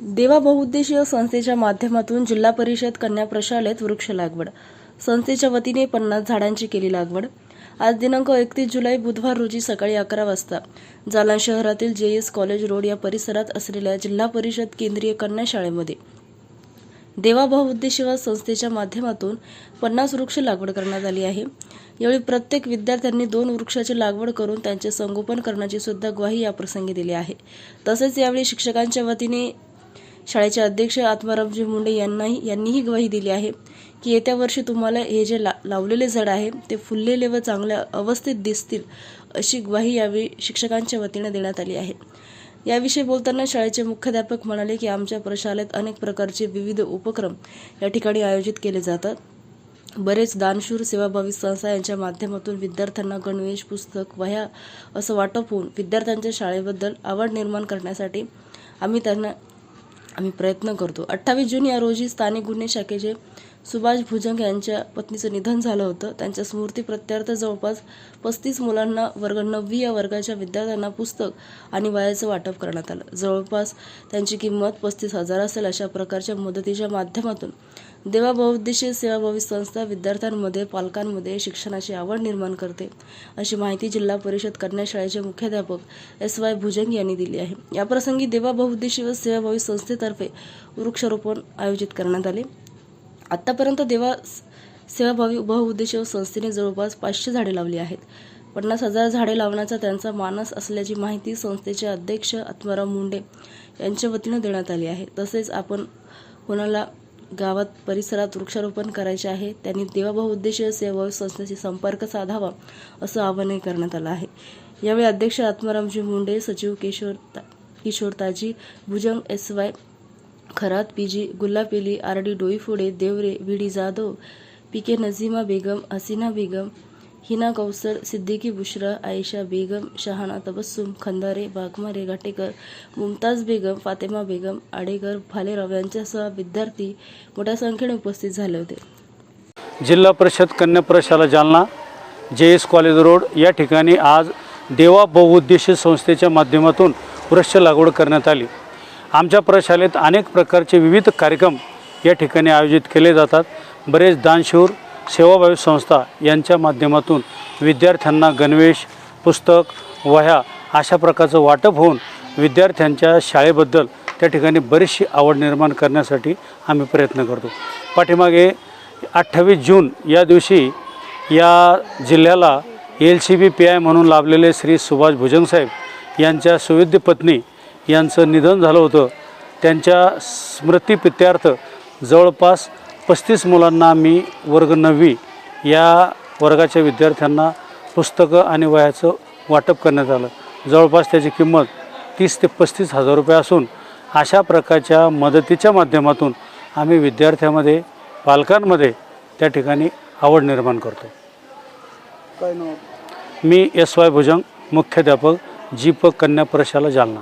देवा बहुउद्देशीय संस्थेच्या माध्यमातून जिल्हा परिषद कन्या प्रशालेत वृक्ष लागवड. संस्थेच्या वतीने पन्नास झाडांची केली लागवड. आज दिनांक एकतीस जुलै बुधवार रोजी सकाळी अकरा वाजता. जालना शहरातील जे एस कॉलेज रोड या परिसरात असलेल्या जिल्हा परिषद केंद्रीय कन्या शाळेमध्ये देवा बहुउद्देशीय संस्थेच्या माध्यमातून पन्नास वृक्ष लागवड करण्यात आली आहे. यावेळी प्रत्येक विद्यार्थ्यांनी दोन वृक्षाची लागवड करून त्यांचे संगोपन करण्याची सुद्धा ग्वाही याप्रसंगी दिली आहे. तसेच यावेळी शिक्षकांच्या वतीने शाळेचे अध्यक्ष आत्मारामजी मुंडे यांनाही यांनीही ग्वाही दिली आहे की येत्या वर्षी तुम्हाला हे जे ला लावलेले झाड आहे ते फुललेले व चांगल्या अवस्थेत दिसतील अशी ग्वाही यावेळी शिक्षकांच्या वतीने देण्यात आली आहे. याविषयी बोलताना शाळेचे मुख्याध्यापक म्हणाले की आमच्या प्रशालेत अनेक प्रकारचे विविध उपक्रम या ठिकाणी आयोजित केले जातात. बरेच दानशूर सेवाभावी संस्था यांच्या माध्यमातून विद्यार्थ्यांना गणवेश पुस्तक वह्या असं वाटप होऊन विद्यार्थ्यांच्या शाळेबद्दल आवड निर्माण करण्यासाठी आम्ही त्यांना आम्ही प्रयत्न करतो अठ्ठावीस जून या रोजी स्थानिक गुन्हे शाखेचे सुभाष भुजंग यांच्या पत्नीचं निधन झालं होतं. त्यांच्या स्मृती प्रत्यर्थ जवळपास पस्तीस मुलांना वर्ग नववी या वर्गाच्या विद्यार्थ्यांना पुस्तक आणि वयाचं वाटप करण्यात आलं. जवळपास त्यांची किंमत पस्तीस हजार असेल अशा प्रकारच्या मदतीच्या माध्यमातून देवा बहुउद्देशीय सेवाभावी संस्था विद्यार्थ्यांमध्ये पालकांमध्ये शिक्षणाची आवड निर्माण करते अशी माहिती जिल्हा परिषद कन्या शाळेचे मुख्याध्यापक एस वाय भुजंग यांनी दिली आहे. याप्रसंगी देवा बहुउद्देशीय सेवाभावी संस्थेतर्फे वृक्षारोपण आयोजित करण्यात आले. आत्तापर्यंत देवा सेवाभावी बहुउद्देशीय संस्थेने जवळपास पाचशे झाडे लावली आहेत. पन्नास हजार झाडे लावण्याचा त्यांचा मानस असल्याची माहिती संस्थेचे अध्यक्ष आत्माराम मुंडे यांच्या वतीनं देण्यात आली आहे. तसेच आपण कोणाला गावात परिसरात वृक्षारोपण करायचे आहे त्यांनी देवा बहुउद्देशीय सेवाभावी संस्थेशी संपर्क साधावा असं आवाहनही करण्यात आलं आहे. यावेळी अध्यक्ष आत्मारामजी मुंडे सचिव किशोर ता किशोर ताजी Bhujang S Y Kharat P G Gullapeli R D Doiphode Devare V D Jadhav P K Nazima Begum Hasina Begum Hina Kausar Siddiqui Bushra Ayesha Begum Shahana Tabassum Khandare Baghmare Ghatekar Mumtaz Begum Fatema Begum Adekar Bhalerao यांच्यासह विद्यार्थी मोठ्या संख्येने उपस्थित झाले होते. जिल्हा परिषद कन्या प्रशाला जालना जे एस कॉलेज रोड या ठिकाणी आज देवा बहुउद्देशीय संस्थेच्या माध्यमातून वृक्ष लागवड करण्यात आली. आमच्या प्रशालेत अनेक प्रकारचे विविध कार्यक्रम या ठिकाणी आयोजित केले जातात. बरेच दानशूर सेवाभावी संस्था यांच्या माध्यमातून विद्यार्थ्यांना गणवेश पुस्तक वह्या अशा प्रकारचं वाटप होऊन विद्यार्थ्यांच्या शाळेबद्दल त्या ठिकाणी बरीचशी आवड निर्माण करण्यासाठी आम्ही प्रयत्न करतो. पाठीमागे अठ्ठावीस जून या दिवशी या जिल्ह्याला L C B P I म्हणून लाभलेले श्री सुभाष भुजंगसाहेब यांच्या सुविद्य पत्नी यांचं निधन झालं होतं. त्यांच्या स्मृतीप्रित्यार्थ जवळपास पस्तीस मुलांना आम्ही वर्ग नववी या वर्गाच्या विद्यार्थ्यांना पुस्तकं आणि वह्याचं वाटप करण्यात आलं. जवळपास त्याची किंमत तीस ते पस्तीस हजार रुपये असून अशा प्रकारच्या मदतीच्या माध्यमातून आम्ही विद्यार्थ्यामध्ये पालकांमध्ये त्या ठिकाणी आवड निर्माण करतो. काय नाव? मी एस वाय भुजंग मुख्याध्यापक जीप कन्या प्रशाला जालना.